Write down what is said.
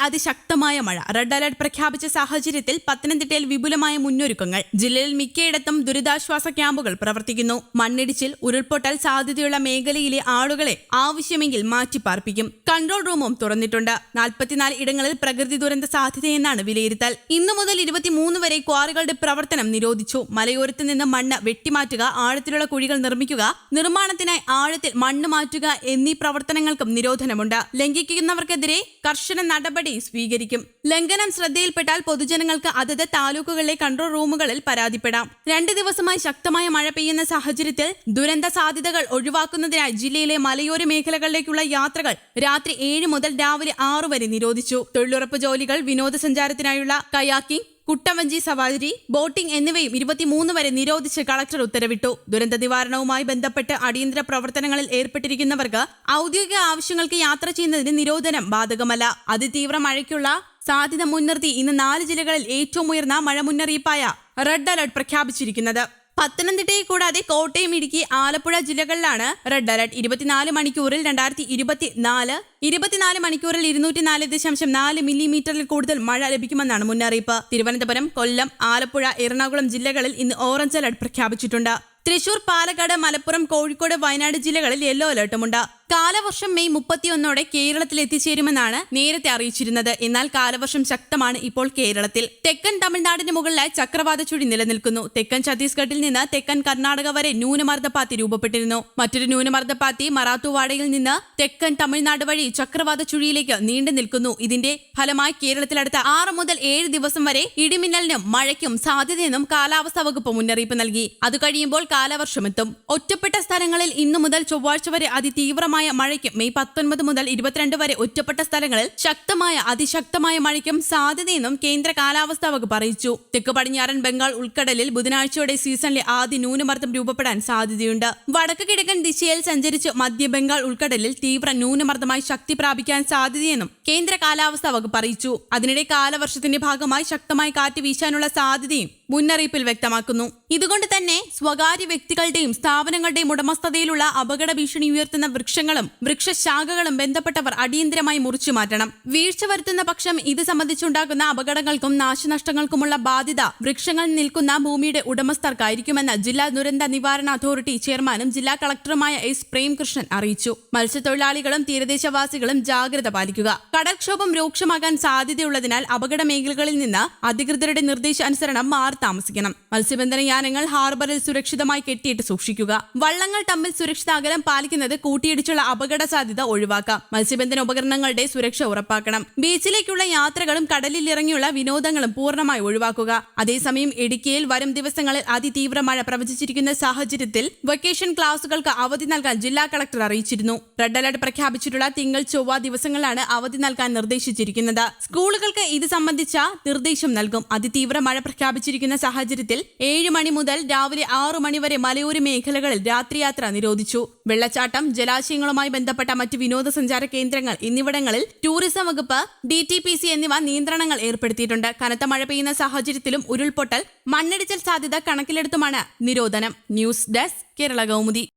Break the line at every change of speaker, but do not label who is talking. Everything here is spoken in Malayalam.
അതിശക്തമായ മഴ. റെഡ് അലർട്ട് പ്രഖ്യാപിച്ച സാഹചര്യത്തിൽ പത്തനംതിട്ടയിൽ വിപുലമായ മുന്നൊരുക്കങ്ങൾ. ജില്ലയിൽ മിക്കയിടത്തും ദുരിതാശ്വാസ ക്യാമ്പുകൾ പ്രവർത്തിക്കുന്നു. മണ്ണിടിച്ചിൽ ഉരുൾപൊട്ടൽ സാധ്യതയുള്ള മേഖലയിലെ ആളുകളെ ആവശ്യമെങ്കിൽ മാറ്റിപ്പാർപ്പിക്കും. കൺട്രോൾ റൂമും തുറന്നിട്ടുണ്ട്. നാൽപ്പത്തിനാല് ഇടങ്ങളിൽ പ്രകൃതി ദുരന്ത സാധ്യതയെന്നാണ് വിലയിരുത്തൽ. ഇന്നു മുതൽ ഇരുപത്തിമൂന്ന് വരെ ക്വാറികളുടെ പ്രവർത്തനം നിരോധിച്ചു. മലയോരത്ത് നിന്ന് മണ്ണ് വെട്ടിമാറ്റുക ആഴത്തിലുള്ള കുഴികൾ നിർമ്മിക്കുക നിർമ്മാണത്തിനായി ആഴത്തിൽ മണ്ണ് മാറ്റുക എന്നീ പ്രവർത്തനങ്ങൾക്കും നിരോധനമുണ്ട്. ലംഘിക്കുന്നവർക്കെതിരെ കർശന നടപടി സ്വീകരിക്കും. ലംഘനം ശ്രദ്ധയിൽപ്പെട്ടാൽ പൊതുജനങ്ങൾക്ക് അതത് താലൂക്കുകളിലെ കൺട്രോൾ റൂമുകളിൽ പരാതിപ്പെടാം. രണ്ട് ദിവസമായി ശക്തമായ മഴ പെയ്യുന്ന സാഹചര്യത്തിൽ ദുരന്ത സാധ്യതകൾ ഒഴിവാക്കുന്നതിനായി ജില്ലയിലെ മലയോര മേഖലകളിലേക്കുള്ള യാത്രകൾ രാത്രി ഏഴ് മുതൽ രാവിലെ ആറു വരെ നിരോധിച്ചു. തൊഴിലുറപ്പ് ജോലികൾ വിനോദസഞ്ചാരത്തിനായുള്ള കയാക്കിംഗ് കുട്ടവഞ്ചി സവാരി ബോട്ടിംഗ് എന്നിവയും ഇരുപത്തിമൂന്ന് വരെ നിരോധിച്ച് കളക്ടർ ഉത്തരവിട്ടു. ദുരന്ത നിവാരണവുമായി ബന്ധപ്പെട്ട് അടിയന്തര പ്രവർത്തനങ്ങളിൽ ഏർപ്പെട്ടിരിക്കുന്നവർക്ക് ഔദ്യോഗിക ആവശ്യങ്ങൾക്ക് യാത്ര ചെയ്യുന്നതിന് നിരോധനം ബാധകമല്ല. അതിതീവ്ര മഴയ്ക്കുള്ള സാധ്യത മുൻനിർത്തി ഇന്ന് നാല് ജില്ലകളിൽ ഏറ്റവും ഉയർന്ന മഴ മുന്നറിയിപ്പായ റെഡ് അലർട്ട് പ്രഖ്യാപിച്ചിരിക്കുന്നത്. പത്തനംതിട്ടയെ കൂടാതെ കോട്ടയം ഇടുക്കി ആലപ്പുഴ ജില്ലകളിലാണ് റെഡ് അലർട്ട്. ഇരുപത്തിനാല് മണിക്കൂറിൽ രണ്ടായിരത്തി ഇരുപത്തിനാല് ഇരുപത്തിനാല് മണിക്കൂറിൽ ഇരുന്നൂറ്റി നാല് ദശാംശം നാല് മില്ലിമീറ്ററിൽ കൂടുതൽ മഴ ലഭിക്കുമെന്നാണ് മുന്നറിയിപ്പ്. തിരുവനന്തപുരം കൊല്ലം ആലപ്പുഴ എറണാകുളം ജില്ലകളിൽ ഇന്ന് ഓറഞ്ച് അലർട്ട് പ്രഖ്യാപിച്ചിട്ടുണ്ട്. തൃശൂർ പാലക്കാട് മലപ്പുറം കോഴിക്കോട് വയനാട് ജില്ലകളിൽ യെല്ലോ അലർട്ടുമുണ്ട്. കാലവർഷം മെയ് മുപ്പത്തിയൊന്നോടെ കേരളത്തിൽ എത്തിച്ചേരുമെന്നാണ് നേരത്തെ അറിയിച്ചിരുന്നത്. എന്നാൽ കാലവർഷം ശക്തമാണ് ഇപ്പോൾ കേരളത്തിൽ. തെക്കൻ തമിഴ്നാടിന് മുകളിലായി ചക്രവാത ചുഴി നിലനിൽക്കുന്നു. തെക്കൻ ഛത്തീസ്ഗഡിൽ നിന്ന് തെക്കൻ കർണാടക വരെ ന്യൂനമർദ്ദപ്പാത്തി രൂപപ്പെട്ടിരുന്നു. മറ്റൊരു ന്യൂനമർദ്ദപ്പാത്തി മറാത്തുവാടയിൽ നിന്ന് തെക്കൻ തമിഴ്നാട് വഴി ചക്രവാത ചുഴിയിലേക്ക് നീണ്ടു നിൽക്കുന്നു. ഇതിന്റെ ഫലമായി കേരളത്തിലടുത്ത ആറ് മുതൽ ഏഴ് ദിവസം വരെ ഇടിമിന്നലിനും മഴയ്ക്കും സാധ്യതയെന്നും കാലാവസ്ഥാ വകുപ്പ് മുന്നറിയിപ്പ് നൽകി. അത് കഴിയുമ്പോൾ കാലവർഷമെത്തും. ഒറ്റപ്പെട്ട സ്ഥലങ്ങളിൽ ഇന്നു മുതൽ ചൊവ്വാഴ്ച വരെ അതിതീവ്രമായ മഴയ്ക്കും മെയ് പത്തൊൻപത് മുതൽ ഇരുപത്തിരണ്ട് വരെ ഒറ്റപ്പെട്ട സ്ഥലങ്ങളിൽ ശക്തമായ അതിശക്തമായ മഴയ്ക്കും സാധ്യതയെന്നും കേന്ദ്ര കാലാവസ്ഥാ വകുപ്പ് അറിയിച്ചു. തെക്ക് പടിഞ്ഞാറൻ ബംഗാൾ ഉൾക്കടലിൽ ബുധനാഴ്ചയോടെ സീസണിലെ ആദ്യ ന്യൂനമർദ്ദം രൂപപ്പെടാൻ സാധ്യതയുണ്ട്. വടക്ക് കിഴക്കൻ ദിശയിൽ സഞ്ചരിച്ച് മധ്യ ബംഗാൾ ഉൾക്കടലിൽ തീവ്ര ന്യൂനമർദ്ദമായി ശക്തി പ്രാപിക്കാൻ സാധ്യതയെന്നും കേന്ദ്ര കാലാവസ്ഥാ വകുപ്പ് അറിയിച്ചു. അതിനിടെ കാലവർഷത്തിന്റെ ഭാഗമായി ശക്തമായി കാറ്റ് വീശാനുള്ള സാധ്യതയും മുന്നറിയിപ്പിൽ വ്യക്തമാക്കുന്നു. ഇതുകൊണ്ട് തന്നെ സ്വകാര്യ വ്യക്തികളുടെയും സ്ഥാപനങ്ങളുടെയും ഉടമസ്ഥതയിലുള്ള അപകട ഭീഷണി ഉയർത്തുന്ന വൃക്ഷങ്ങളും വൃക്ഷശാഖകളും ബന്ധപ്പെട്ടവർ അടിയന്തരമായി മുറിച്ചു മാറ്റണം. വീഴ്ച വരുത്തുന്ന പക്ഷം ഇത് സംബന്ധിച്ചുണ്ടാകുന്ന അപകടങ്ങൾക്കും നാശനഷ്ടങ്ങൾക്കുമുള്ള ബാധ്യത വൃക്ഷങ്ങൾ നിൽക്കുന്ന ഭൂമിയുടെ ഉടമസ്ഥർക്കായിരിക്കുമെന്ന് ജില്ലാ ദുരന്ത നിവാരണ അതോറിറ്റി ചെയർമാനും ജില്ലാ കളക്ടറുമായ എസ് പ്രേംകൃഷ്ണൻ അറിയിച്ചു. മത്സ്യത്തൊഴിലാളികളും തീരദേശവാസികളും ജാഗ്രത പാലിക്കുക. കടൽക്ഷോഭം രൂക്ഷമാകാൻ സാധ്യതയുള്ളതിനാൽ അപകട മേഖലകളിൽ നിന്ന് അധികൃതരുടെ നിർദ്ദേശാനുസരണം മാറി താമസിക്കണം. മത്സ്യബന്ധന യാനങ്ങൾ ഹാർബറിൽ സുരക്ഷിതമായി കെട്ടിയിട്ട് സൂക്ഷിക്കുക. വള്ളങ്ങൾ തമ്മിൽ സുരക്ഷിത അകലം പാലിക്കുന്നത് കൂട്ടിയിടിച്ചുള്ള അപകട സാധ്യത ഒഴിവാക്കാം. മത്സ്യബന്ധന ഉപകരണങ്ങളുടെ സുരക്ഷ ഉറപ്പാക്കണം. ബീച്ചിലേക്കുള്ള യാത്രകളും കടലിൽ ഇറങ്ങിയുള്ള വിനോദങ്ങളും പൂർണമായി ഒഴിവാക്കുക. അതേസമയം ഇടുക്കിയിൽ വരും ദിവസങ്ങളിൽ അതിതീവ്ര മഴ പ്രവചിച്ചിരിക്കുന്ന സാഹചര്യത്തിൽ വെക്കേഷൻ ക്ലാസുകൾക്ക് അവധി നൽകാൻ ജില്ലാ കളക്ടർ അറിയിച്ചിരുന്നു. റെഡ് അലർട്ട് പ്രഖ്യാപിച്ചിട്ടുള്ള തിങ്കൾ ചൊവ്വ ദിവസങ്ങളിലാണ് അവധി നൽകാൻ നിർദ്ദേശിച്ചിരിക്കുന്നത്. സ്കൂളുകൾക്ക് ഇത് സംബന്ധിച്ച നിർദ്ദേശം നൽകും. അതിതീവ്ര മഴ പ്രഖ്യാപിച്ചിരിക്കുന്ന സാഹചര്യത്തിൽ ഏഴ് മണി മുതൽ രാവിലെ ആറു മണി വരെ മലയോര മേഖലകളിൽ രാത്രിയാത്ര നിരോധിച്ചു. വെള്ളച്ചാട്ടം ജലാശയങ്ങളുമായി ബന്ധപ്പെട്ട മറ്റ് വിനോദസഞ്ചാര കേന്ദ്രങ്ങൾ എന്നിവിടങ്ങളിൽ ടൂറിസം വകുപ്പ് ഡി ടി പി സി എന്നിവ നിയന്ത്രണങ്ങൾ ഏർപ്പെടുത്തിയിട്ടുണ്ട്. കനത്ത മഴ പെയ്യുന്ന സാഹചര്യത്തിലും ഉരുൾപൊട്ടൽ മണ്ണിടിച്ചൽ സാധ്യത കണക്കിലെടുത്തുമാണ് നിരോധനം. News desk Kerala Kaumudi.